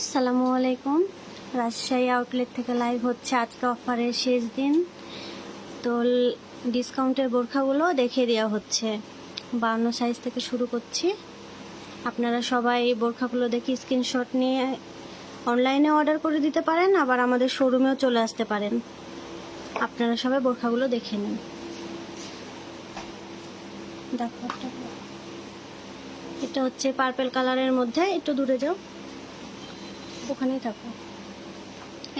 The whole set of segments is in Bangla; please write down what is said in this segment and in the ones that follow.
আসসালামু আলাইকুম। রাজশাহী আউটলেট থেকে লাইভ হচ্ছে আজকে অফারের শেষ দিন। তো ডিসকাউন্টের বোরখাগুলো দেখিয়ে দেওয়া হচ্ছে। বান্ন সাইজ থেকে শুরু করছি। আপনারা সবাই এই বোরখাগুলো দেখে স্ক্রিনশট নিয়ে অনলাইনে অর্ডার করে দিতে পারেন, আবার আমাদের শোরুমেও চলে আসতে পারেন। আপনারা সবাই বোরখাগুলো দেখে নিন। দেখো এটা হচ্ছে পার্পেল কালারের মধ্যে, একটু দূরে যাও। ওখানেই থাকো।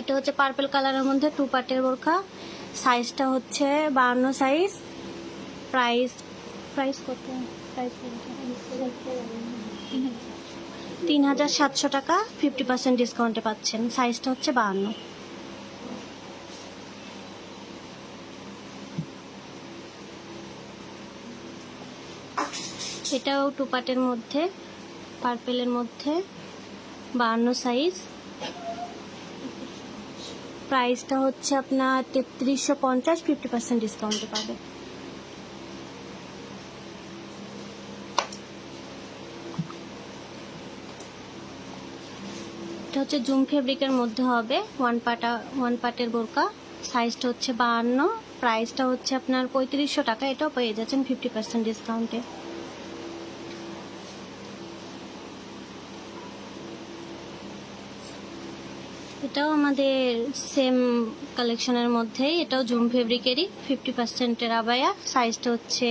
এটা হচ্ছে পার্পল কালারের মধ্যে টু পার্টের বোরখা। সাইজটা হচ্ছে বাহান্ন সাইজ প্রাইস প্রাইস কত? প্রাইস তিন হাজার সাতশো টাকা। ফিফটি পার্সেন্ট ডিসকাউন্টে পাচ্ছেন। সাইজটা হচ্ছে বাহান্ন। এটাও টু পার্টের মধ্যে পার্পেলের মধ্যে। বাহান্ন সাইজ প্রাইসটা হচ্ছে আপনার তেত্রিশশো পঞ্চাশ ফিফটি পার্সেন্ট ডিসকাউন্টে পাবে। এটা হচ্ছে জুম ফেব্রিকের মধ্যে হবে ওয়ান পাটা ওয়ান পার্টের বোরকা। সাইজটা হচ্ছে বাহান্ন প্রাইসটা হচ্ছে আপনার পঁয়ত্রিশশো টাকা, এটাও পেয়ে যাচ্ছেন ফিফটি পার্সেন্ট ডিসকাউন্টে এটাও আমাদের সেম কালেকশনের মধ্যেই। এটাও জুম ফেব্রিকেরই ফিফটি পার্সেন্টের আবায়া। সাইজটা হচ্ছে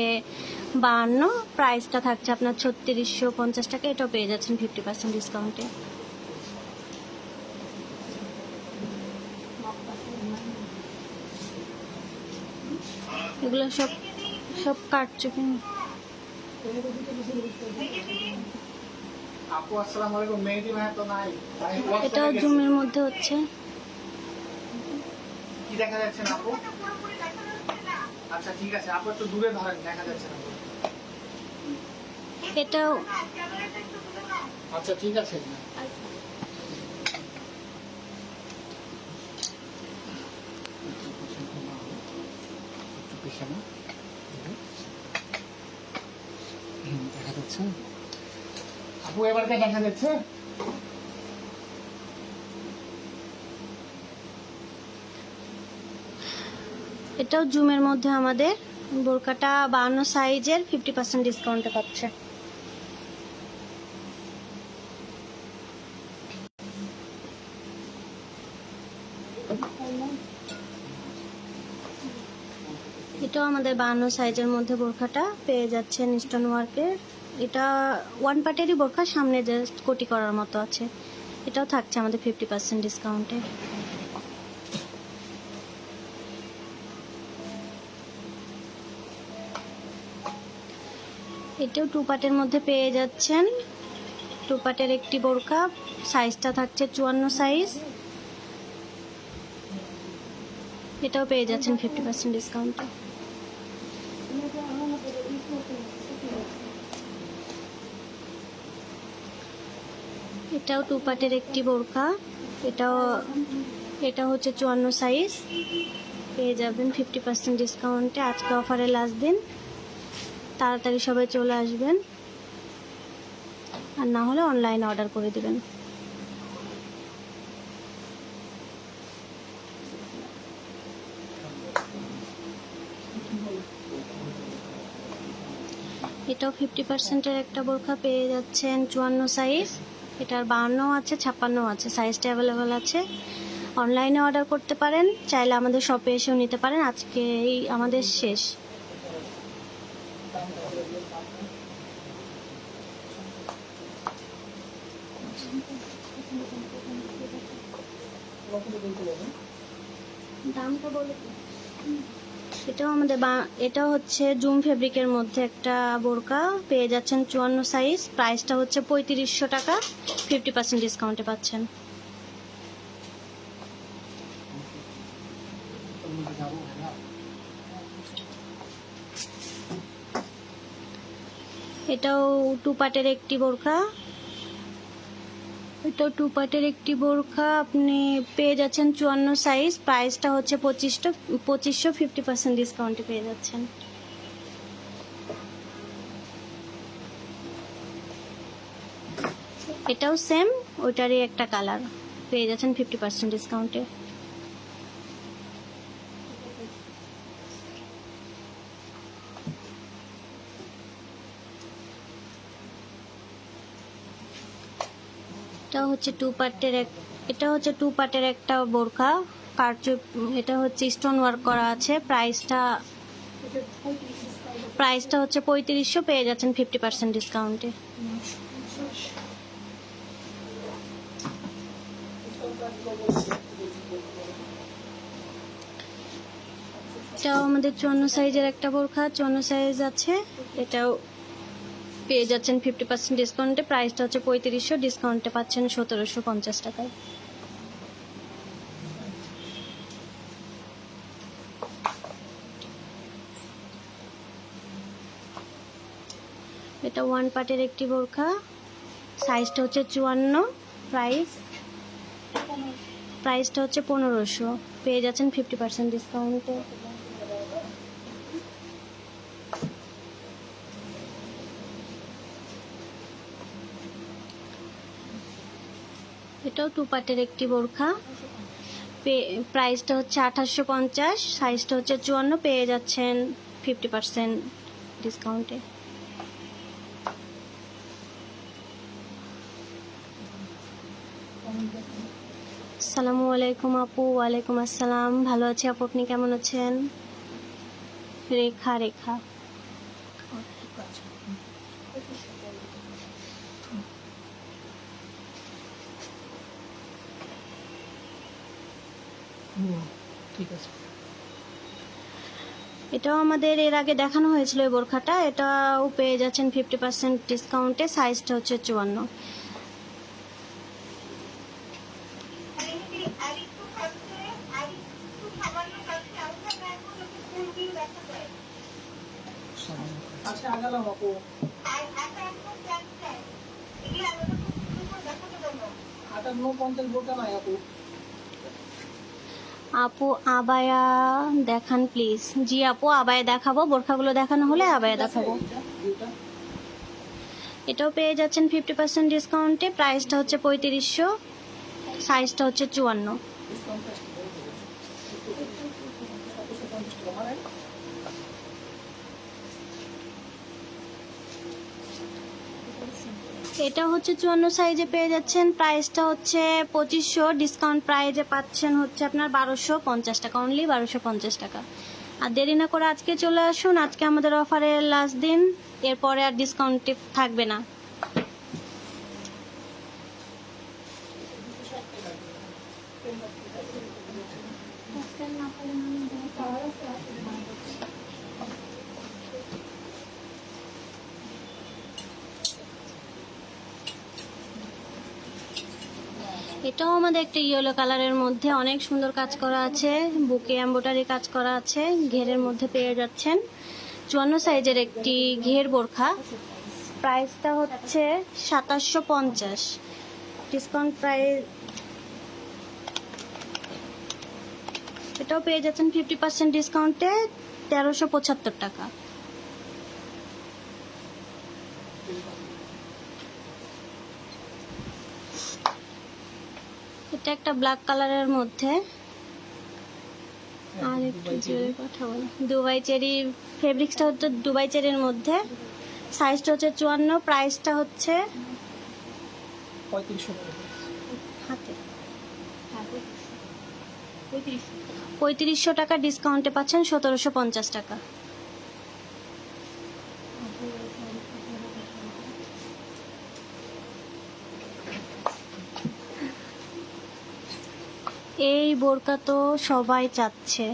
বাহান্ন। প্রাইসটা থাকছে আপনার ছত্রিশশো পঞ্চাশ টাকা। এটাও পেয়ে যাচ্ছেন ফিফটি পার্সেন্ট ডিসকাউন্টে এগুলো সব সব কাটচুপি আপু আসসালামু আলাইকুম মেহেদি ভাই তো নাই। এটাও জুমের মধ্যে হচ্ছে। কি দেখা যাচ্ছে না আপু? আচ্ছা ঠিক আছে আপু একটু দূরে ধরেন দেখা যাচ্ছে না। এটাও আচ্ছা ঠিক আছে। একটু পেছনে। হুম, দেখা যাচ্ছে দেখা যাচ্ছে এটাও জুমের মধ্যে আমাদের। বোরকাটা বাহান্ন সাইজের ফিফটি পার্সেন্ট ডিসকাউন্টে পাচ্ছে। এটাও আমাদের বাহান্ন সাইজের মধ্যে বোরখাটা পেয়ে যাচ্ছেন স্টোন ওয়ার্কের এটা ওয়ান পার্টেরই বোরখা, সামনে জাস্ট কোটি করার মতো আছে। এটাও থাকছে আমাদের ফিফটি পার্সেন্ট ডিসকাউন্টে এটাও টু পার্টের মধ্যে পেয়ে যাচ্ছেন। টু পার্টের একটি বোরকা সাইজটা থাকছে চুয়ান্ন সাইজ এটাও পেয়ে যাচ্ছেন ফিফটি পার্সেন্ট ডিসকাউন্টে এটাও টু পার্টের একটি বোরখা। এটাও, এটা হচ্ছে চুয়ান্ন সাইজ পেয়ে যাবেন ফিফটি পার্সেন্ট ডিসকাউন্টে আজকে অফারে লাস্ট দিন। তাড়াতাড়ি সবাই চলে আসবেন। আর না হলে অনলাইনে অর্ডার করে দেবেন। এটাও ফিফটি পার্সেন্টের একটা বোরখা পেয়ে যাচ্ছেন চুয়ান্ন সাইজ এটার বাহান্ন আছে ছাপ্পান্ন আছে। সাইজটা অ্যাভেলেবেল আছে। অনলাইনে অর্ডার করতে পারেন। চাইলে আমাদের শপে এসেও নিতে পারেন। আজকে এই আমাদের শেষ দামটা বলে দিন। এটাও আমাদের এটাও হচ্ছে জুম ফেব্রিকের মধ্যে একটা বোরকা পেয়ে যাচ্ছেন চুয়ান্ন সাইজ প্রাইসটা হচ্ছে পঁয়ত্রিশশো টাকা। ফিফটি পার্সেন্ট ডিসকাউন্টে পাচ্ছেন। এটাও টু পার্টের একটি বোরখা এটাও টু পার্টের একটি বোরখা আপনি পেয়ে যাচ্ছেন চুয়ান্ন সাইজ প্রাইসটা হচ্ছে পঁচিশটা, পঁচিশশো ফিফটি পার্সেন্ট ডিসকাউন্টে পেয়ে যাচ্ছেন। এটাও সেম ওইটারই একটা কালার পেয়ে যাচ্ছেন ফিফটি পার্সেন্ট ডিসকাউন্টে এটা হচ্ছে টু পার্টের এক, এটা হচ্ছে টু পার্টের একটা বোরখা। কারচু এটা হচ্ছে স্টোন ওয়ার্ক করা আছে। প্রাইসটা প্রাইসটা হচ্ছে পঁয়ত্রিশশো, পেয়ে যাচ্ছেন ফিফটি পার্সেন্ট ডিসকাউন্টে এটাও আমাদের চুয়ান্ন সাইজের একটা বোরখা। চুয়ান্ন সাইজ আছে। এটাও পেয়ে যাচ্ছেন ফিফটি পার্সেন্ট ডিসকাউন্টে প্রাইসটা হচ্ছে পঁয়ত্রিশশো ডিসকাউন্টে পাচ্ছেন সতেরোশো পঞ্চাশ টাকায়। এটা ওয়ান পার্টের একটি বোরখা। সাইজটা হচ্ছে চুয়ান্ন প্রাইস প্রাইসটা হচ্ছে পনেরোশো। পেয়ে যাচ্ছেন ফিফটি পার্সেন্ট ডিসকাউন্টে এটাও টু পার্টের একটি বোরখা। প্রাইসটা হচ্ছে আঠাশশো পঞ্চাশ সাইজটা হচ্ছে চুয়ান্ন, পেয়ে যাচ্ছেন ফিফটি পার্সেন্ট ডিসকাউন্টে আসসালামু আলাইকুম আপু, ওয়ালাইকুম আসসালাম। ভালো আছি আপু, আপনি কেমন আছেন? রেখা রেখা। ঠিক আছে। এটাও আমাদের এর আগে দেখানো হয়েছিল এই বোরখাটা। এটাও পেয়ে যাচ্ছেন ফিফটি পার্সেন্ট ডিসকাউন্টে সাইজটা হচ্ছে চুয়ান্ন। আচ্ছা আটান্ন পঞ্চাশ নাই আপু। আপু আবায়া দেখান প্লিজ জি, আপু, আবায়া দেখাবো। বোরখাগুলো দেখানো হলে আবায়া দেখাবো। এটাও পেয়ে যাচ্ছেন ফিফটি পার্সেন্ট ডিসকাউন্টে প্রাইসটা হচ্ছে পঁয়ত্রিশশো সাইজটা হচ্ছে চুয়ান্ন ডিসকাউন্ট সতেরোশো পঞ্চাশ টাকা মানে এটা হচ্ছে চুয়ান্ন সাইজে পেয়ে যাচ্ছেন। প্রাইসটা হচ্ছে পঁচিশশো। ডিসকাউন্ট প্রাইজে পাচ্ছেন হচ্ছে আপনার বারোশো পঞ্চাশ টাকা। অনলি বারোশো পঞ্চাশ টাকা। আর দেরি না করে আজকে চলে আসুন। আজকে আমাদের অফারের লাস্ট দিন। এরপরে আর ডিসকাউন্ট থাকবে না। এটাও আমাদের একটা ইয়েলো কালারের মধ্যে অনেক সুন্দর কাজ করা আছে। বুকে এম্বোটারি কাজ করা আছে। ঘেরের মধ্যে পেয়ে যাচ্ছেন। চুয়ান্ন সাইজের একটি ঘের বোরখা। প্রাইসটা হচ্ছে সাতাশশো পঞ্চাশ। ডিসকাউন্ট প্রাইস এটাও পেয়ে যাচ্ছেন ফিফটি পার্সেন্ট ডিসকাউন্টে তেরোশো পঁচাত্তর টাকা। এটা একটা ব্ল্যাক কালারের মধ্যে। আর একটু জোরে কথা বলো। দুবাই চেরি ফেব্রিক্সটা হচ্ছে দুবাই চেরির মধ্যে। সাইজটা হচ্ছে চুয়ান্ন প্রাইসটা হচ্ছে হাতে। পঁয়ত্রিশশো। টাকা ডিসকাউন্টে পাচ্ছেন সতেরোশো পঞ্চাশ টাকা। এই বোরকা তো সবাই চাচ্ছে।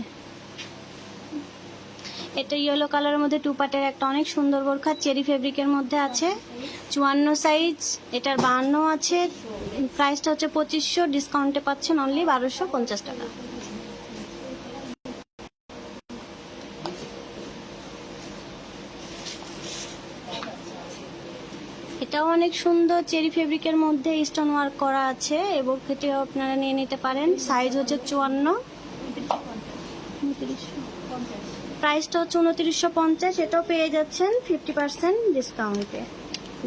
এটা ইয়েলো কালারের মধ্যে টু পার্টের একটা অনেক সুন্দর বোরখা, চেরি ফেব্রিকের মধ্যে আছে। চুয়ান্ন সাইজ এটার বাহান্ন আছে। প্রাইসটা হচ্ছে পঁচিশশো ডিসকাউন্টে পাচ্ছেন অনলি বারোশো পঞ্চাশ টাকা এটাও অনেক সুন্দর চেরি ফেব্রিকের মধ্যে স্টোন ওয়ার্ক করা আছে এবং এটিও আপনারা নিয়ে নিতে পারেন। সাইজ হচ্ছে চুয়ান্ন। প্রাইসটা হচ্ছে উনত্রিশশো পঞ্চাশ, এটাও পেয়ে যাচ্ছেন ফিফটি পার্সেন্ট ডিসকাউন্টে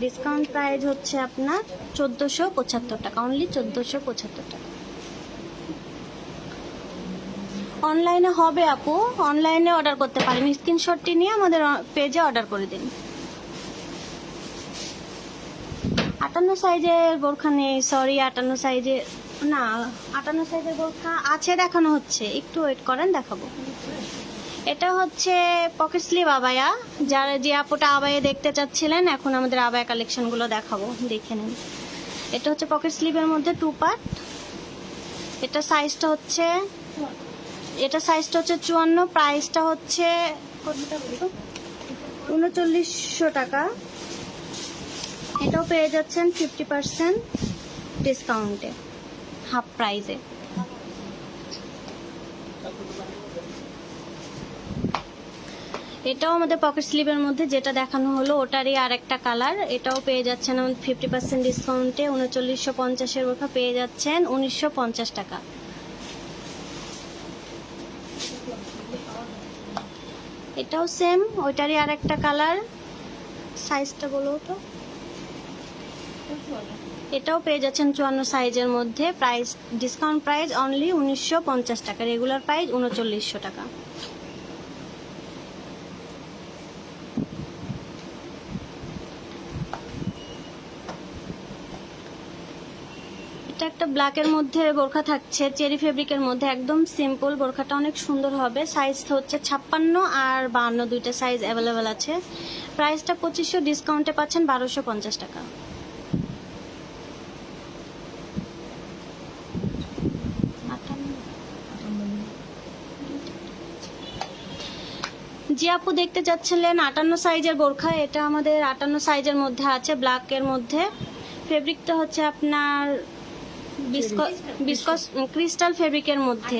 ডিসকাউন্ট প্রাইস হচ্ছে আপনার চোদ্দোশো পঁচাত্তর টাকা অনলি চোদ্দোশো পঁচাত্তর টাকা। অনলাইনে হবে আপু অনলাইনে অর্ডার করতে পারেন। স্ক্রিনশটটি নিয়ে আমাদের পেজে অর্ডার করে দিন। আটান্ন সাইজের বোরখা নেই সরি আটান্ন সাইজের না, আটান্ন সাইজের বোরখা আছে দেখানো হচ্ছে। একটু ওয়েট করেন, দেখাবো। এটা হচ্ছে পকেট স্লিভ আবায়া। যারা যে আপুটা আবায়া দেখতে চাচ্ছিলেন, এখন আমাদের আবায়া কালেকশনগুলো দেখাবো, দেখে নিন। এটা হচ্ছে পকেট স্লিভের মধ্যে টু পার্ট এটা সাইজটা হচ্ছে, এটা সাইজটা হচ্ছে চুয়ান্ন প্রাইসটা হচ্ছে? উনচল্লিশশো টাকা। এটাও পেয়ে যাচ্ছেন ফিফটি পার্সেন্ট ডিসকাউন্টে হাফ প্রাইজে এটাও আমাদের পকেট স্লিভের মধ্যে যেটা দেখানো হলো, ওটারই আরেকটা কালার এটাও পেয়ে যাচ্ছেন ফিফটি পার্সেন্ট ডিসকাউন্টে উনচল্লিশশো পঞ্চাশের বোরখা পেয়ে যাচ্ছেন উনিশশো পঞ্চাশ টাকা। এটাও সেম ওইটারই আর একটা কালার সাইজটা বলো তো। এটাও পেয়ে যাচ্ছেন চুয়ান্ন সাইজের মধ্যে। প্রাইস ডিসকাউন্ট প্রাইস অনলি উনিশশো পঞ্চাশ টাকা। রেগুলার প্রাইস উনচল্লিশশো টাকা। এটা একটা ব্ল্যাকের মধ্যে বোরখা থাকছে। চেরি ফেব্রিকের মধ্যে একদম সিম্পল বোরখাটা অনেক সুন্দর হবে। সাইজ হচ্ছে ছাপ্পান্ন আর বাহান্ন দুইটা সাইজ অ্যাভেলেবেল আছে। প্রাইসটা পঁচিশশো ডিসকাউন্টে পাচ্ছেন বারোশো পঞ্চাশ টাকা। জি আপু, দেখতে চাচ্ছিলেন আটান্ন সাইজের বোরখা। এটা আমাদের আটান্ন সাইজের মধ্যে আছে ব্ল্যাকের মধ্যে। ফেব্রিকটা হচ্ছে আপনার বিসকস ক্রিস্টাল ফেব্রিকের মধ্যে।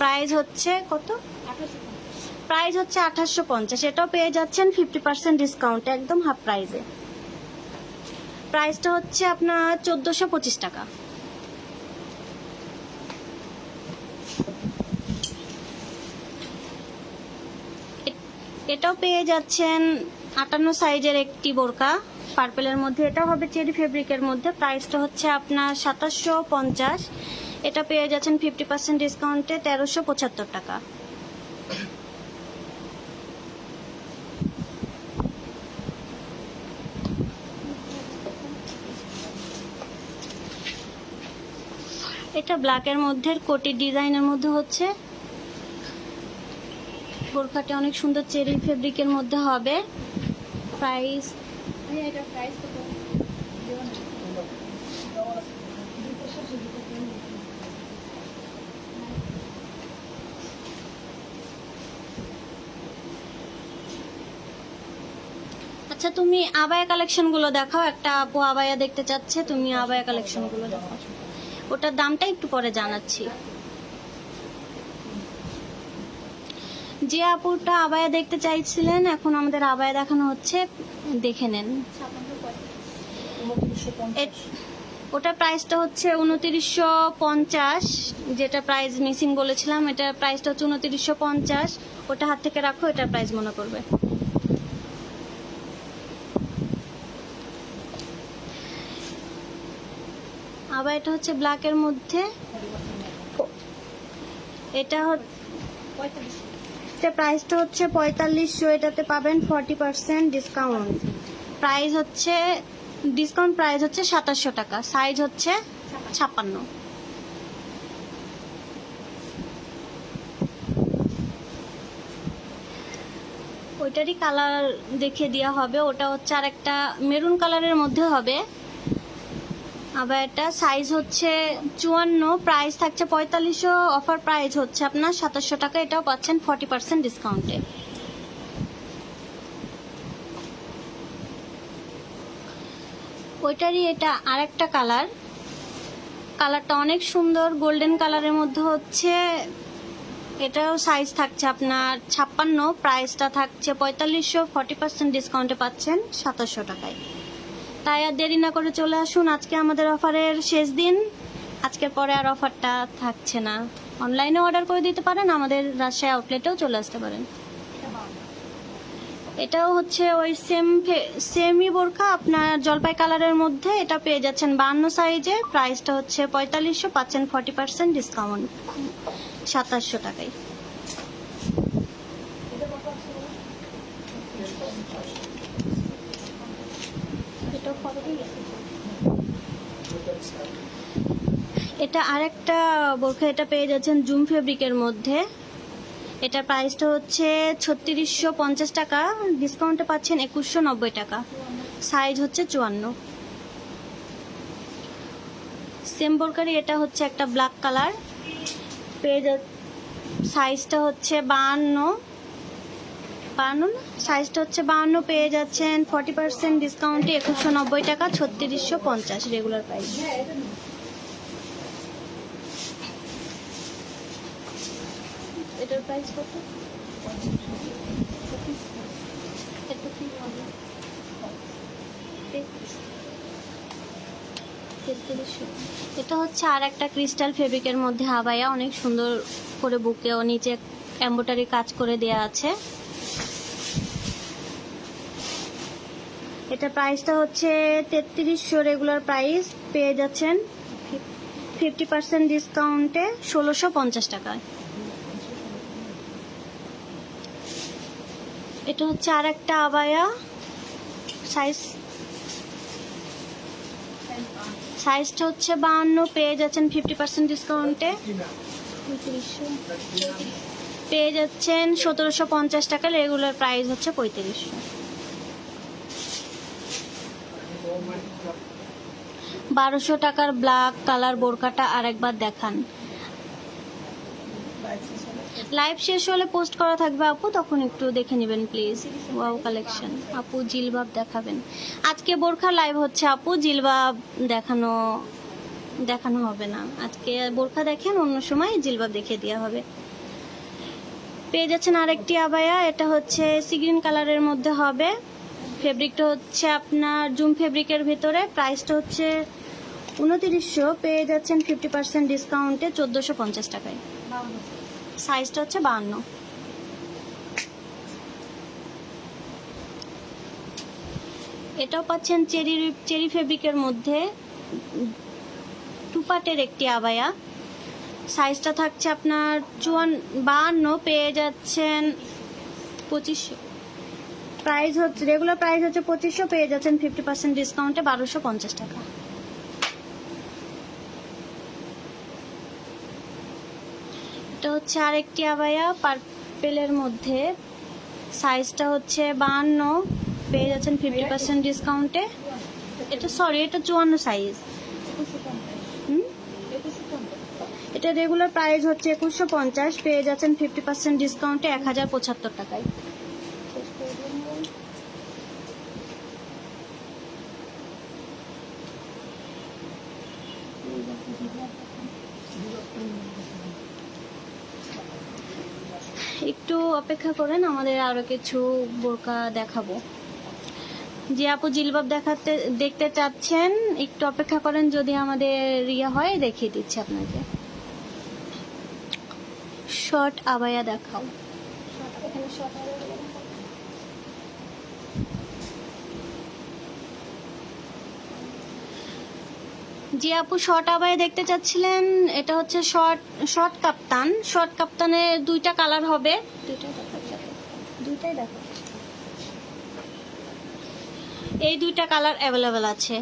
প্রাইস হচ্ছে কত? প্রাইস হচ্ছে আঠাশশো পঞ্চাশ। এটাও পেয়ে যাচ্ছেন ফিফটি পার্সেন্ট ডিসকাউন্ট একদম হাফ প্রাইসে প্রাইসটা হচ্ছে আপনার চোদ্দোশো পঁচিশ টাকা। এটাও পেয়ে যাচ্ছেন আটান্ন সাইজের একটি বোরকা। পার্পেলের মধ্যে এটা হবে চেরি ফেব্রিকের মধ্যে। প্রাইসটা হচ্ছে আপনার সাতাশশো পঞ্চাশ। এটা পেয়ে যাচ্ছেন ফিফটি পার্সেন্ট ডিসকাউন্টে তেরোশো পঁচাত্তর টাকা। এটা ব্ল্যাকের মধ্যে কোটির ডিজাইনের মধ্যে হচ্ছে। বোরখাটা অনেক সুন্দর চেরি ফেব্রিকের মধ্যে হবে। প্রাইস আচ্ছা তুমি আবায়া কালেকশনগুলো দেখাও। একটা আপু আবায়া দেখতে চাচ্ছে তুমি আবায়া কালেকশনগুলো দেখাও। ওটার দামটা একটু পরে জানাচ্ছি। যে আপুটা আবায়া দেখতে চাইছিলেন, এখন আমাদের আবায়া দেখানো হচ্ছে, দেখে নেন। ওটার প্রাইসটা হচ্ছে উনতিরিশশো পঞ্চাশ, যেটা প্রাইস মিসিং বলেছিলাম এটার প্রাইসটা হচ্ছে উনতিরিশশো পঞ্চাশ। ওটা হাত থেকে রাখো এটার প্রাইস মনে করবে। আবার এটা হচ্ছে ব্ল্যাকের মধ্যে। এটা হচ্ছে প্রাইসটা হচ্ছে পঁয়তাল্লিশশো, এটাতে পাবেন ফর্টি পার্সেন্ট ডিসকাউন্ট প্রাইস হচ্ছে ডিসকাউন্ট প্রাইস হচ্ছে সাতাশশো টাকা সাইজ হচ্ছে ছাপ্পান্ন। ওইটারই কালার দেখে দেওয়া হবে, ওটা হচ্ছে আর একটা মেরুন কালারের মধ্যে হবে। আবার এটা সাইজ হচ্ছে চুয়ান্ন প্রাইস থাকছে পঁয়তাল্লিশশো অফার প্রাইস হচ্ছে আপনার সাতাশশো টাকা, এটাও পাচ্ছেন ফর্টি পার্সেন্ট ডিসকাউন্টে ওইটারই এটা আরেকটা কালার কালারটা অনেক সুন্দর গোল্ডেন কালারের মধ্যে হচ্ছে, এটাও সাইজ থাকছে আপনার ছাপ্পান্ন প্রাইসটা থাকছে পঁয়তাল্লিশশো ফর্টি পার্সেন্ট ডিসকাউন্টে পাচ্ছেন সাতাশশো টাকায়। তাই আর দেরি না করে চলে আসুন। আজকে আমাদের অফারের শেষ দিন। আজকের পরে আর অফারটা থাকছে না। অনলাইনে অর্ডার করে দিতে পারেন, আমাদের রাজশাহী আউটলেটেও চলে আসতে পারেন। এটাও হচ্ছে ওই সেম সেমই বোরখা, আপনার জলপাই কালারের মধ্যে এটা পেয়ে যাচ্ছেন বান্ন সাইজে। প্রাইসটা হচ্ছে পঁয়তাল্লিশশো, পাচ্ছেন ফর্টি পার্সেন্ট ডিসকাউন্ট। সাতাশশো টাকায়। এটা আরেকটা বোরখা, এটা পেয়ে যাচ্ছেন জুম ফেব্রিকের মধ্যে। এটা প্রাইসটা হচ্ছে ছত্রিশশো পঞ্চাশ টাকা, ডিসকাউন্টে পাচ্ছেন একুশশো নব্বই টাকা। সাইজ হচ্ছে চুয়ান্ন। সেম বোরকারি এটা হচ্ছে একটা ব্ল্যাক কালার। পেয়ে যা সাইজটা হচ্ছে বাহান্ন। বাহান্ন না? সাইজটা হচ্ছে বাহান্ন পেয়ে যাচ্ছেন ফর্টি পার্সেন্ট ডিসকাউন্টে একুশশো নব্বই টাকা, ছত্রিশশো পঞ্চাশ রেগুলার প্রাইস এটা হচ্ছে আর একটা ক্রিস্টাল ফেব্রিকের মধ্যে হাবায়া, অনেক সুন্দর করে বুকে ও নিচে এম্বোটারি কাজ করে দেয়া আছে। এটা প্রাইসটা হচ্ছে তেত্রিশশো রেগুলার প্রাইস পেয়ে যাচ্ছেন ফিফটি পার্সেন্ট ডিসকাউন্টে ষোলোশো পঞ্চাশ টাকায়। এটা হচ্ছে আর একটা আবায়া সাইজ সাইজটা হচ্ছে বাহান্ন, পেয়ে যাচ্ছেন ফিফটি পার্সেন্ট ডিসকাউন্টে পেয়ে যাচ্ছেন সতেরোশো পঞ্চাশ টাকা রেগুলার প্রাইস হচ্ছে পঁয়ত্রিশশো। বারোশো টাকার ব্ল্যাক কালার বোরকাটা আরেকবার দেখান। লাইভ শেষ হলে পোস্ট করা থাকবে আপু, তখন একটু দেখে নেবেন প্লিজ ওয়াও কালেকশন আপু জিলবাব দেখাবেন। আজকে বোরখা লাইভ হচ্ছে আপু, জিলবাব দেখানো দেখানো হবে না। আজকে বোরখা দেখেন, অন্য সময় জিলবাব দেখিয়ে দেওয়া হবে। পেয়ে যাচ্ছেন আরেকটি আবায়া, এটা হচ্ছে সিগ্রিন কালারের মধ্যে হবে। ফেব্রিকটা হচ্ছে আপনার জুম ফেব্রিকের ভিতরে। প্রাইসটা হচ্ছে উনতিরিশশো পেয়ে যাচ্ছেন ফিফটি পার্সেন্ট ডিসকাউন্টে চোদ্দোশো পঞ্চাশ টাকায়। সাইজটা হচ্ছে বাহান্ন। এটাও পাচ্ছেন চেরি চেরি ফেব্রিকের মধ্যে টুপাটের একটি আবায়া। সাইজটা থাকছে আপনার চুয়ান বাহান্ন, পেয়ে যাচ্ছেন পঁচিশশো। প্রাইস হচ্ছে রেগুলার প্রাইস হচ্ছে পঁচিশশো, পেয়ে যাচ্ছেন ফিফটি পার্সেন্ট ডিসকাউন্টে বারোশো পঞ্চাশ টাকা। হচ্ছে আরেকটি আবায়া পার্পেলের মধ্যে। সাইজটা হচ্ছে বাহান্ন, পেয়ে যাচ্ছেন ফিফটি পার্সেন্ট ডিসকাউন্টে এটা সরি এটা চুয়ান্ন সাইজ এটা রেগুলার প্রাইস হচ্ছে একুশশো পঞ্চাশ, পেয়ে যাচ্ছেন ফিফটি পার্সেন্ট ডিসকাউন্টে এক হাজার পঁচাত্তর টাকায়। একটু অপেক্ষা করেন, আমাদের আরও কিছু বোরকা দেখাবো। যে আপু, জিলবাব দেখাতে, দেখতে চাচ্ছেন, একটু অপেক্ষা করেন, যদি আমাদের ইয়ে হয়, দেখিয়ে দিচ্ছি আপনাকে। শর্ট আবায়া দেখাও। জি আপু শর্ট আবায় দেখতে চাচ্ছিলেন। এটা হচ্ছে শর্ট শর্ট কাপ্তান শর্ট কাপ্তানে দুইটা কালার হবে। এই দুইটা কালার অ্যাভেলেবেল আছে।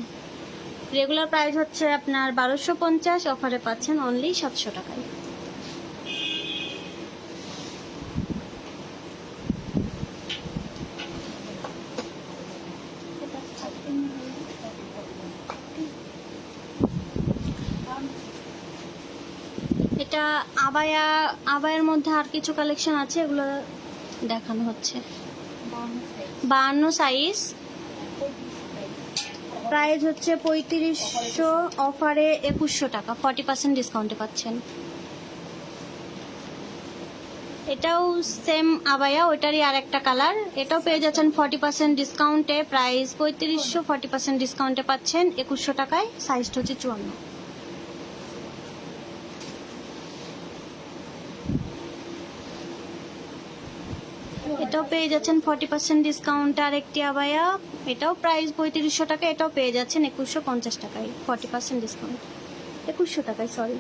রেগুলার প্রাইস হচ্ছে আপনার বারোশো পঞ্চাশ অফারে পাচ্ছেন অনলি সাতশো টাকায় এটা আবায়া, আবায়ের মধ্যে আর কিছু কালেকশন আছে, এগুলো দেখানো হচ্ছে। বাহান্ন সাইজ প্রাইস হচ্ছে পঁয়ত্রিশশো অফারে একুশশো টাকা ফর্টি পার্সেন্ট ডিসকাউন্টে পাচ্ছেন। এটাও সেম আবায়া ওইটারই আর একটা কালার এটাও পেয়ে যাচ্ছেন ফর্টি পার্সেন্ট ডিসকাউন্টে প্রাইস পঁয়ত্রিশশো ফর্টি পার্সেন্ট ডিসকাউন্টে পাচ্ছেন, একুশশো টাকায়। সাইজটা হচ্ছে চুয়ান্ন। এটাও পেয়ে যাচ্ছেন ফর্টি পার্সেন্ট ডিসকাউন্ট আর একটি আবায়া। এটাও প্রাইস পঁয়ত্রিশশো টাকা, এটাও পেয়ে যাচ্ছেন একুশশো পঞ্চাশ টাকায়, ফর্টি পার্সেন্ট ডিসকাউন্ট একুশশো টাকায় সরি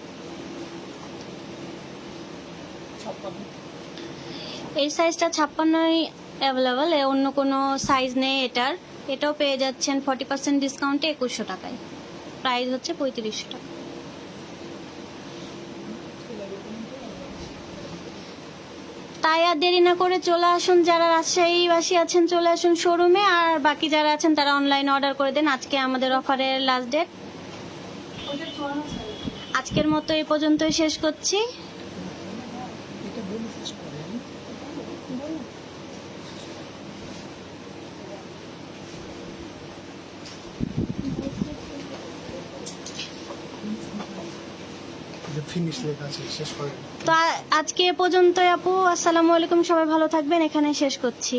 এই সাইজটা ছাপ্পান্নই অ্যাভেলেবল অন্য কোনো সাইজ নেই এটার। এটাও পেয়ে যাচ্ছেন ফর্টি পার্সেন্ট ডিসকাউন্টে একুশশো টাকায়। প্রাইস হচ্ছে পঁয়ত্রিশশো টাকা। তাই আর দেরি না করে চলে আসুন। যারা রাজশাহীবাসী আছেন, চলে আসুন শোরুমে আর বাকি যারা আছেন, তারা অনলাইনে অর্ডার করে দেন। আজকে আমাদের অফারের লাস্ট ডেট আজকের মতো এই পর্যন্তই শেষ করছি। তো আজকে এ পর্যন্তই আপু। আসসালামু আলাইকুম সবাই ভালো থাকবেন। এখানে শেষ করছি।